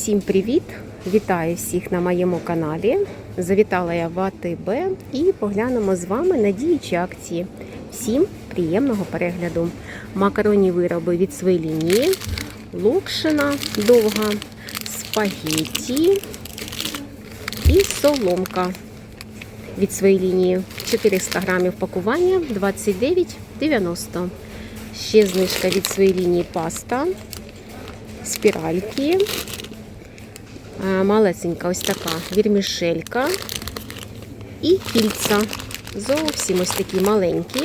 Всім привіт! Вітаю всіх на моєму каналі. Завітала я в АТБ і поглянемо з вами на діючі акції. Всім приємного перегляду. Макаронні вироби від своєї лінії, локшина довга, спагетті і соломка від своєї лінії. 400 грамів пакування 29,90. Ще знижка від своєї лінії паста, спіральки. Малесенька ось така вірмішелька і кільця. Зовсім ось такі маленькі.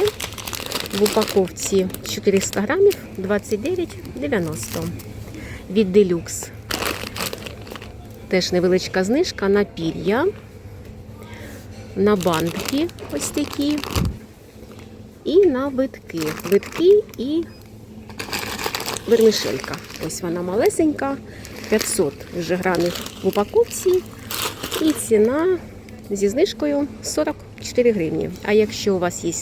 В упаковці 400 грамів 29,90. Від Deluxe. Теж невеличка знижка на пір'я, на бантики ось такі. І на витки. Витки і вермішелька. Ось вона малесенька, 500 вже грамів в упаковці. І ціна зі знижкою 44 гривні. А якщо у вас є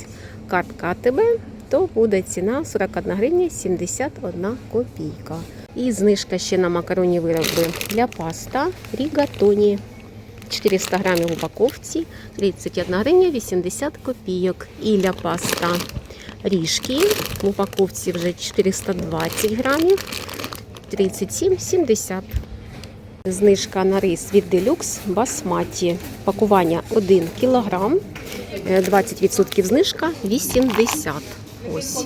картка АТБ, то буде ціна 41 гривня 71 копійка. І знижка ще на макаронні вироби для паста Рігатоні. 400 грамів в упаковці, 31 гривня 80 копійок. І для паста ріжки в упаковці вже 420 грамів, 37,70. Знижка на рис від Deluxe Басматі. Пакування 1 кг, 20% знижка 80. Ось.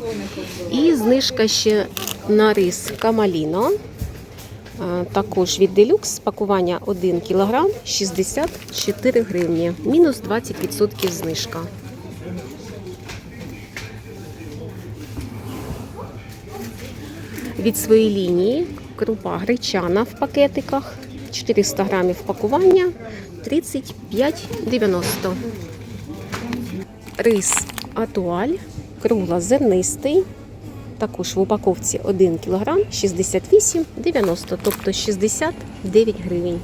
І знижка ще на рис Камаліно. Е, Також від Deluxe пакування 1 кг 64 гривні. Мінус 20% знижка. Від своєї лінії крупа гречана в пакетиках 400 грамів пакування 35,90. Рис атуаль круглозернистий. Також в упаковці 1 кг 68,90, тобто 69 гривень.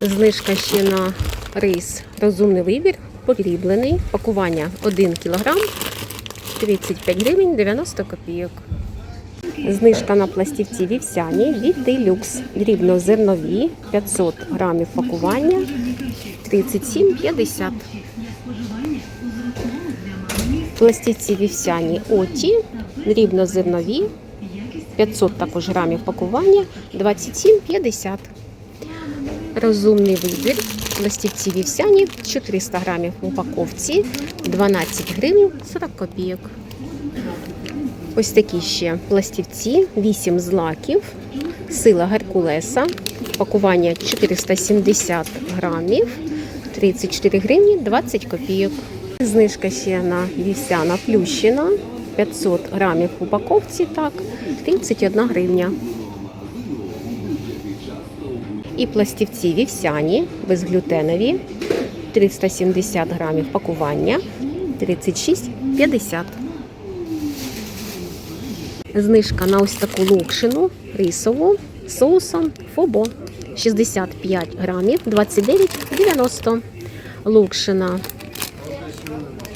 Знижка ще на рис розумний вибір, поріблений. Пакування 1 кг 35 гривень 90 копійок. Знижка на пластівці вівсяні від Deluxe. Дрібнозернові 500 грамів пакування 37,50. Пластівці вівсяні оті, дрібнозернові 500 також грамів пакування 27,50. Розумний вибір. Пластівці вівсяні 400 грамів в упаковці 12 гривень 40 копійок. Ось такі ще пластівці, 8 злаків, сила Геркулеса, пакування 470 грамів, 34 гривні 20 копійок. Знижка ще на вівсяна плющина, 500 грамів в упаковці, так, 31 гривня. І пластівці вівсяні, безглютенові, 370 грамів пакування, 36,50. Знижка на ось таку локшину рисову соусом Фобо 65 грамів 29,90. Локшина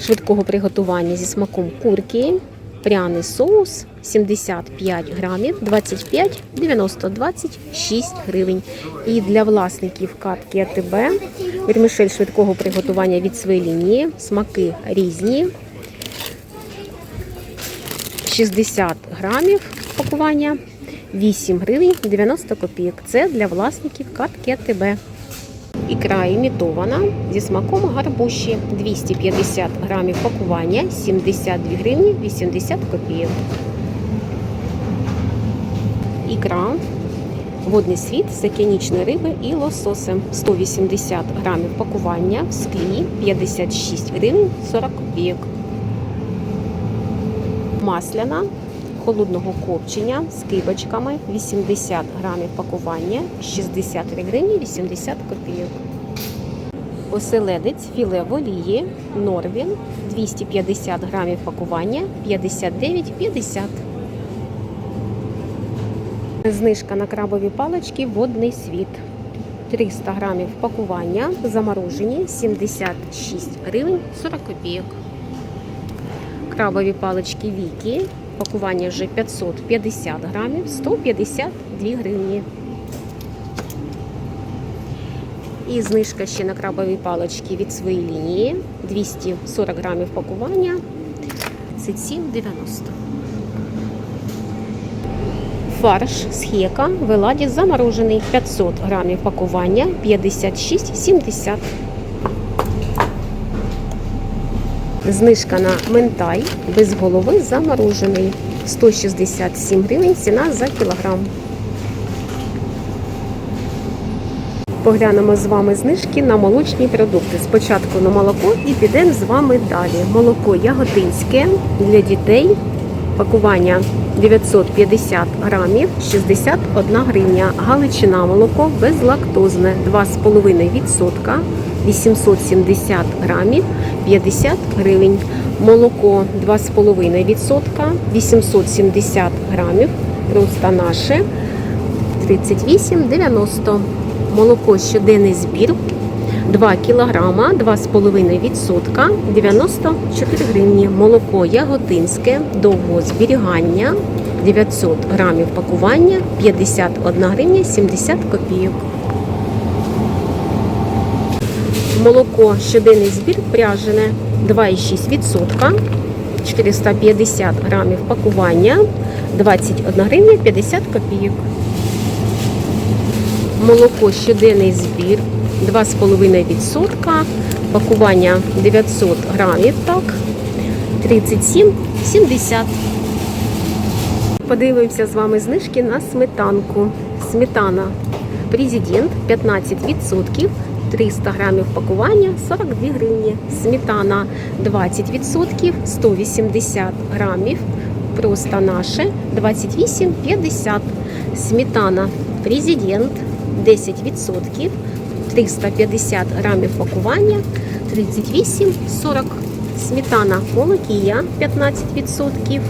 швидкого приготування зі смаком курки. Пряний соус 75 грамів 25,90 26 гривень. І для власників катки АТБ вермішель швидкого приготування від своєї лінії. Смаки різні. 60 грамів пакування 8 гривень 90 копійок. Це для власників катки АТБ. Ікра імітована зі смаком гарбуші 250 грамів пакування 72 гривні 80 копійок. Ікра, водний світ з океанічної риби і лососем 180 грамів пакування в склі 56 гривень 40 копійок масляна холодного копчення з кибочками 80 грамів пакування 63 гривні 80 копійок. Оселедець філе в олії Норвін 250 грамів пакування 59,50. Знижка на крабові палички водний світ. 300 грамів пакування заморожені 76 гривень 40 копійок. Крабові палички Вікі. Пакування вже 550 грамів, 152 гривні. І знижка ще на крабові палочки від своєї лінії. 240 грамів пакування. 37,90. Фарш з хека в еладі заморожений 500 грамів пакування 56,70. Знижка на ментай без голови заморожений 167 гривень ціна за кілограм. Поглянемо з вами знижки на молочні продукти. Спочатку на молоко і підемо з вами далі. Молоко яготинське для дітей. Пакування 950 грамів 61 гривня. Галичина молоко безлактозне 2,5%. 870 грамів 50 гривень. Молоко 2,5%, 870 грамів. Просто наше 38,90. Молоко щоденний збір 2 кілограма, 2,5%, 94 гривні. Молоко яготинське, довгого зберігання 900 грамів пакування 51 гривня 70 копійок. Молоко щоденний збір пряжене 2,6%, 450 грамів пакування 21 гривня 50 копійок. Молоко щоденний збір 2,5%, пакування 900 грамів, так, 37,70. Подивимося з вами знижки на сметанку. Сметана Президент 15%, 300 грамів пакування 42 гривні. Сметана 20%, 180 грамів. Просто наше 28,50. Сметана Президент 10%, 350 грамів пакування 38,40. Сметана Молокія 15%,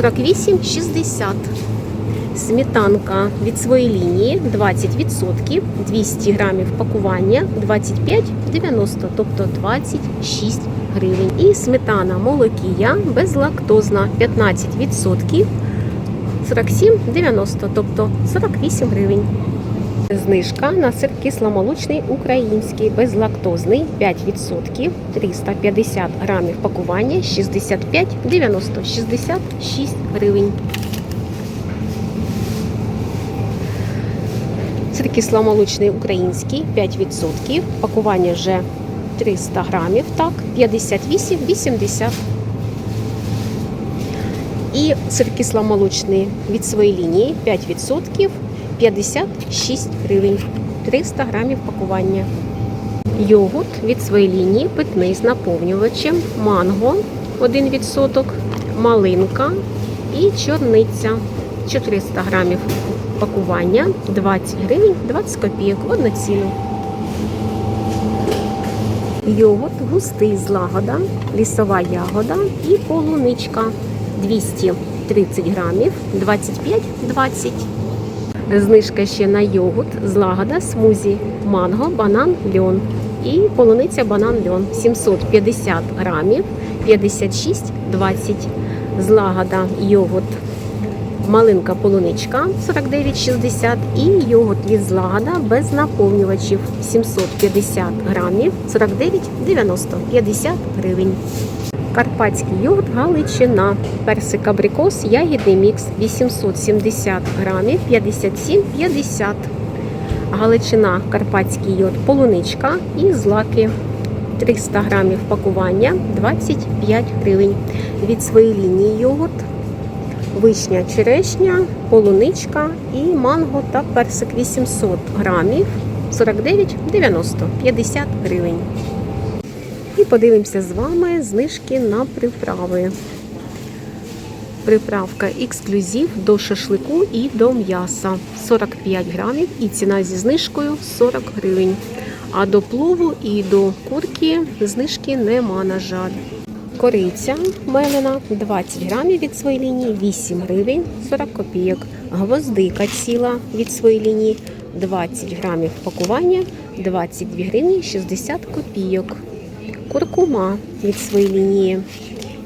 48,60. Сметанка від своєї лінії 20%, 200 грамів пакування 25,90, тобто 26 гривень. І сметана молокія безлактозна 15%, 47,90, тобто 48 гривень. Знижка на сир кисломолочний український безлактозний 5%, 350 грамів пакування 65,90, 66 гривень. Сир кисломолочний український 5%, пакування вже 300 грамів, так, 58,80. І сир кисломолочний від своєї лінії 5%, 56 гривень, 300 грамів пакування. Йогурт від своєї лінії питний з наповнювачем, манго 1%, малинка і чорниця 400 грамів пакування 20 гривень 20 копійок одноцінно. Йогурт густий злагода, лісова ягода і полуничка 230 грамів 25-20. Знижка ще на йогурт, злагода, смузі, манго, банан, льон. І полуниця банан льон 750 грамів 56,20. Злагода йогурт, малинка полуничка 49,60 і йогурт від злагода без наповнювачів 750 грамів 49,90 50 гривень. Карпатський йогурт Галичина, персик абрикос, ягідний мікс 870 грамів 57,50. Галичина, карпатський йод, полуничка і злаки 300 грамів пакування 25 гривень. Від своєї лінії йогурт, вишня, черешня, полуничка і манго та персик 800 грамів 49,90 50 гривень. І подивимося з вами знижки на приправи. Приправка ексклюзив до шашлику і до м'яса 45 грамів і ціна зі знижкою 40 гривень. А до плову і до курки знижки нема, на жаль. Кориця мелена 20 грамів від своєї лінії 8 гривень 40 копійок. Гвоздика ціла від своєї лінії 20 грамів пакування 22 гривні 60 копійок. Куркума від своєї лінії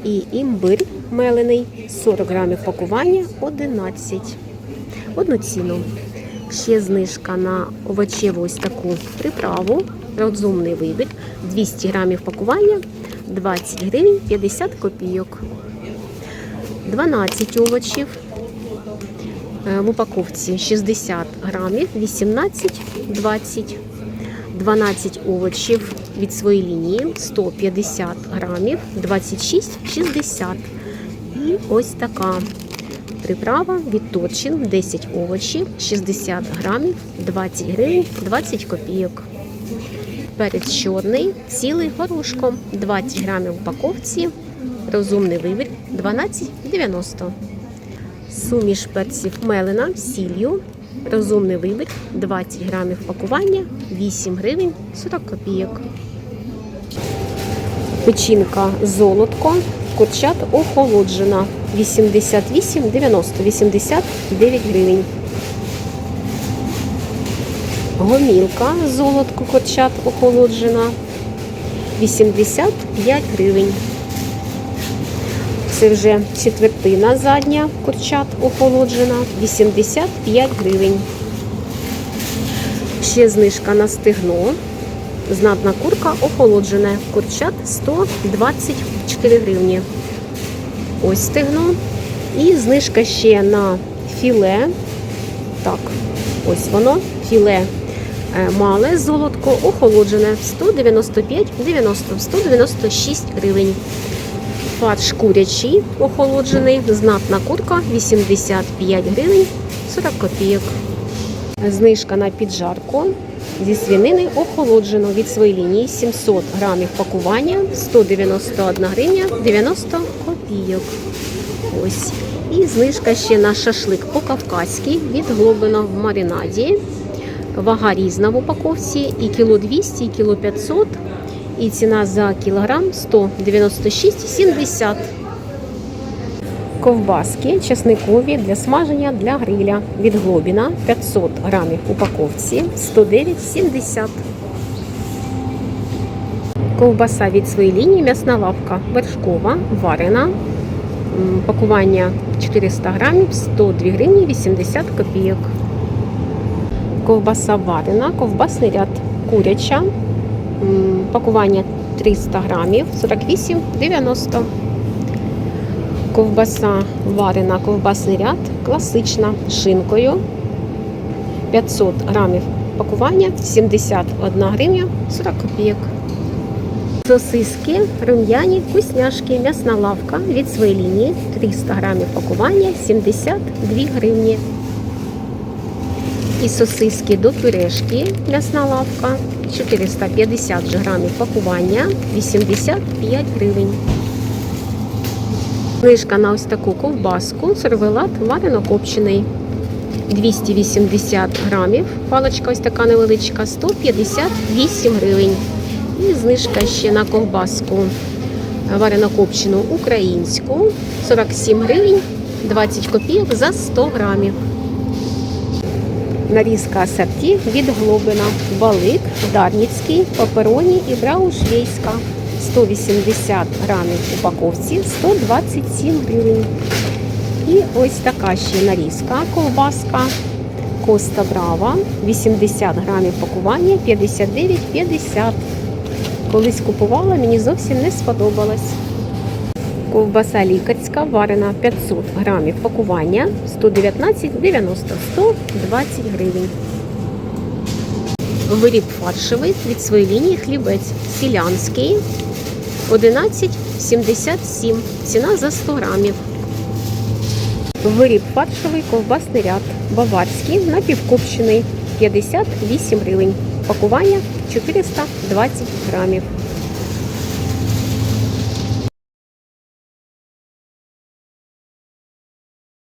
і імбир мелений 40 грамів пакування 11. Одну ціну. Ще знижка на овочеву ось таку приправу. Розумний вибір. 200 грамів пакування 20 гривень 50 копійок. 12 овочів. Е, В упаковці 60 грамів, 18-20. 12 овочів від своєї лінії 150 грамів, 26-60. І ось така приправа від Торчин 10 овочів, 60 грамів, 20 гривень, 20 копійок. Перець чорний, цілий горошком, 20 грамів в упаковці, розумний вибір 12,90. Суміш перців мелена з сіллю, розумний вибір 20 грамів пакування, 8 гривень 40 копійок. Печінка золотко, курчат охолоджена 88,90, 89 гривень. Гомілка золотко курчат охолоджена 85 гривень. Це вже четвертина задня курчат охолоджена 85 гривень. Ще знижка на стегно. Знатна курка охолоджена. Курчат 124 гривні. Ось стегно. І знижка ще на філе. Так, ось воно. Філе мале золотко охолоджене 195,90, 196 гривень. Фарш курячий охолоджений, знатна курка 85 гривень 40 копійок. Знижка на піджарку зі свинини охолоджено від своєї лінії 700 грамів пакування 191 гривня 90 копійок. Ось. І знижка ще на шашлик по-кавказьки від Глобина в маринаді. Вага різна в упаковці і кіло 200, і кіло 500. І ціна за кілограм 196,70. Ковбаски чесникові для смаження для гриля від Глобіна 500 грамів в упаковці 109,70. Ковбаса від своєї лінії м'ясна лавка вершкова, варена. Пакування 400 грамів 102 гривні 80 копійок. Ковбаса варена, ковбасний ряд куряча. Пакування 300 грамів 48,90. Ковбаса варена, ковбасний ряд, класична шинкою. 500 грамів пакування 71 гривня 40 копійок. Сосиски, рум'яні, вкусняшки, м'ясна лавка від своєї лінії 300 грамів пакування 72 гривні. І сосиски до пюрешки, м'ясна лавка 450 грамів пакування 85 гривень. Знижка на ось таку ковбаску, сервелат варено-копчений. 280 грамів, паличка ось така невеличка, 158 гривень. І знижка ще на ковбаску варено-копчену українську, 47 гривень, 20 копійок за 100 грамів. Нарізка асорті від Глобина, балик, дарницький, папероні і браушвейська. 180 грамів в упаковці, 127 гривень. І ось така ще нарізка, ковбаска Коста Брава, 80 грамів пакування, 59,50. Колись купувала, мені зовсім не сподобалось. Ковбаса лікарська варена 500 грамів пакування 119,90 120 гривень. Виріб фаршевий від своєї лінії хлібець селянський 11,77. Ціна за 100 грамів. Виріб фаршевий ковбасний ряд. Баварський напівкопчений 58 гривень. Пакування 420 грамів.